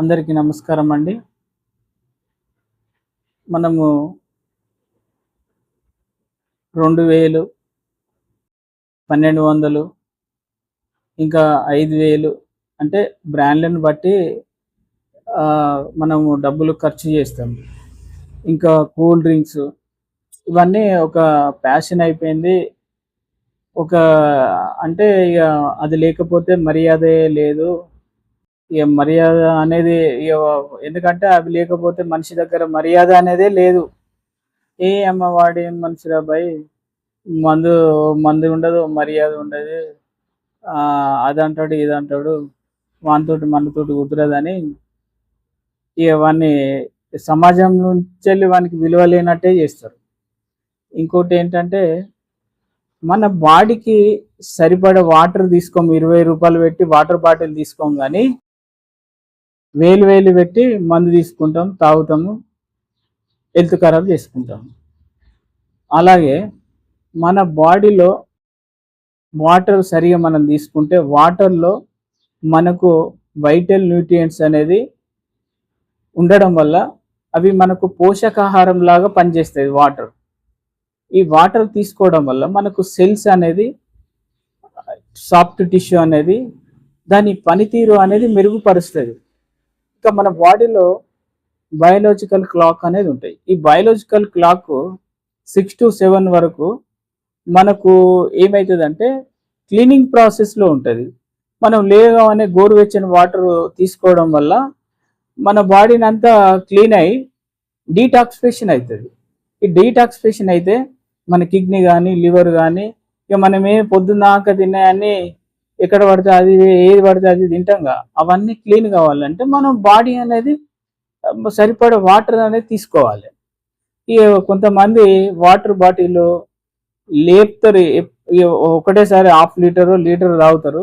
అందరికీ నమస్కారం అండి. మనము రెండు వేలు పన్నెండు వందలు ఇంకా ఐదు వేలు అంటే బ్రాండ్లను బట్టి మనము డబ్బులు ఖర్చు చేస్తాం. ఇంకా కూల్ డ్రింక్స్ ఇవన్నీ ఒక ప్యాషన్ అయిపోయింది. ఒక అంటే ఇక అది లేకపోతే మర్యాదే లేదు. ఇక మర్యాద అనేది ఎందుకంటే అవి లేకపోతే మనిషి దగ్గర మర్యాద అనేదే లేదు. ఏ అమ్మ వాడి మనిషిరా బాయ్ మందు మందు ఉండదు మర్యాద ఉండదు. ఆ, అది అంటాడు ఇది అంటాడు వానితోటి మనతోటి కుదరదని ఇక వాన్ని సమాజం నుంచి వెళ్ళి వానికి విలువ లేనట్టే చేస్తారు. ఇంకోటి ఏంటంటే మన బాడీకి సరిపడే వాటర్ తీసుకోము ఇరవై రూపాయలు పెట్టి వాటర్ బాటిల్ తీసుకోము కానీ వేలు వేలు పెట్టి మందు తీసుకుంటాం తాగుతాము హెల్త్ ఖరాబ్ చేసుకుంటాము అలాగే మన బాడీలో వాటర్ సరిగా మనం తీసుకుంటే వాటర్లో మనకు వైటల్ న్యూట్రియంట్స్ అనేది ఉండడం వల్ల అవి మనకు పోషకాహారం లాగా పనిచేస్తాయి వాటర్. ఈ వాటర్ తీసుకోవడం వల్ల మనకు సెల్స్ అనేది సాఫ్ట్ టిష్యూ అనేది దాని పనితీరు అనేది మెరుగుపరుస్తుంది. ఇంకా మన బాడీలో బయాలజికల్ క్లాక్ అనేది ఉంటాయి. ఈ biological clock six to seven వరకు మనకు ఏమవుతుందంటే క్లీనింగ్ ప్రాసెస్లో ఉంటుంది. మనం లేగానే గోరువెచ్చని వాటర్ తీసుకోవడం వల్ల మన బాడీని అంతా క్లీన్ అయి డీటాక్సిఫికేషన్ అవుతుంది ఈ డీటాక్సిఫికేషన్ అయితే మన కిడ్నీ కానీ లివర్ కానీ ఇక మనం ఏ పొద్దున్నాక తిన్నాయని ఎక్కడ పడితే అది ఏది పడితే అది తింటాంగా. అవన్నీ క్లీన్ కావాలంటే మనం బాడీ అనేది సరిపడే వాటర్ అనేది తీసుకోవాలి. ఇక కొంతమంది వాటర్ బాటిల్ లేపుతారు. ఒకటేసారి హాఫ్ లీటరు లీటర్ తాగుతారు.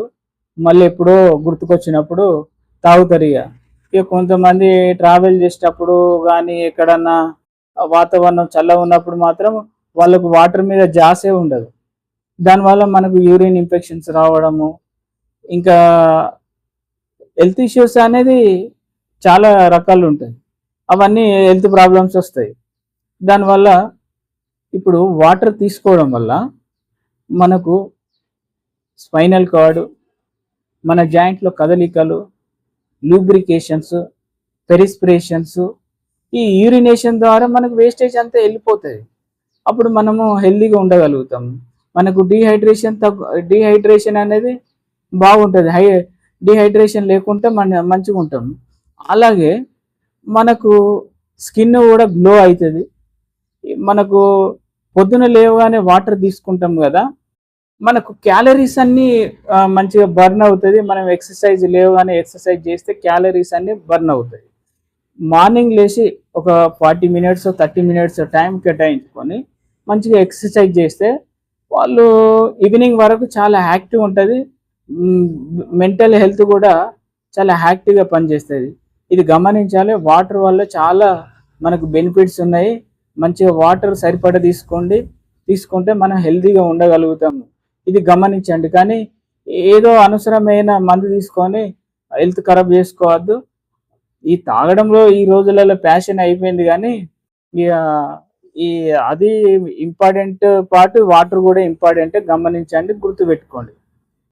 మళ్ళీ ఎప్పుడో గుర్తుకొచ్చినప్పుడు తాగుతారు ఇక ఇక కొంతమంది ట్రావెల్ చేసేటప్పుడు కానీ ఎక్కడన్నా వాతావరణం చల్లగా ఉన్నప్పుడు మాత్రం వాళ్ళకు వాటర్ మీద జాసే ఉండదు. దానివల్ల మనకు యూరిన్ ఇన్ఫెక్షన్స్ రావడము ఇంకా హెల్త్ ఇష్యూస్ అనేది చాలా రకాలు ఉంటాయి. అవన్నీ హెల్త్ ప్రాబ్లమ్స్ వస్తాయి. దానివల్ల ఇప్పుడు వాటర్ తీసుకోవడం వల్ల మనకు స్పైనల్ కార్డు మన జాయింట్లో కదలికలు లూబ్రికేషన్స్ పెరిస్పిరేషన్స్ ఈ యూరినేషన్ ద్వారా మనకు వేస్టేజ్ అంతా వెళ్ళిపోతుంది అప్పుడు మనము హెల్తీగా ఉండగలుగుతాం. మనకు డీహైడ్రేషన్ తగ్గు డీహైడ్రేషన్ అనేది బాగుంటుంది. హై డిహైడ్రేషన్ లేకుంటే మన మంచిగా ఉంటాం అలాగే మనకు స్కిన్ కూడా గ్లో అవుతుంది మనకు పొద్దున లేవగానే వాటర్ తీసుకుంటాం కదా మనకు క్యాలరీస్ అన్నీ మంచిగా బర్న్ అవుతుంది. మనం ఎక్సర్సైజ్ లేవగానే ఎక్సర్సైజ్ చేస్తే క్యాలరీస్ అన్నీ బర్న్ అవుతాయి మార్నింగ్ లేచి ఒక forty minutes thirty minutes time కేటాయించుకొని మంచిగా ఎక్సర్సైజ్ చేస్తే వాళ్ళు ఈవినింగ్ వరకు చాలా యాక్టివ్ ఉంటుంది. మెంటల్ హెల్త్ కూడా చాలా యాక్టివ్గా పనిచేస్తుంది. ఇది గమనించాలి. వాటర్ వల్ల చాలా మనకు బెనిఫిట్స్ ఉన్నాయి. మంచిగా వాటర్ సరిపడా తీసుకోండి. తీసుకుంటే మనం హెల్తీగా ఉండగలుగుతాము. ఇది గమనించండి. కానీ ఏదో అనవసరమైన మందు తీసుకొని హెల్త్ ఖరాబ్ చేసుకోవద్దు. ఈ తాగడంలో ఈ రోజులలో ప్యాషన్ అయిపోయింది కానీ ఇక ఈ అది ఇంపార్టెంట్ పార్ట్ వాటర్ కూడా ఇంపార్టెంట్. గమనించండి. గుర్తుపెట్టుకోండి.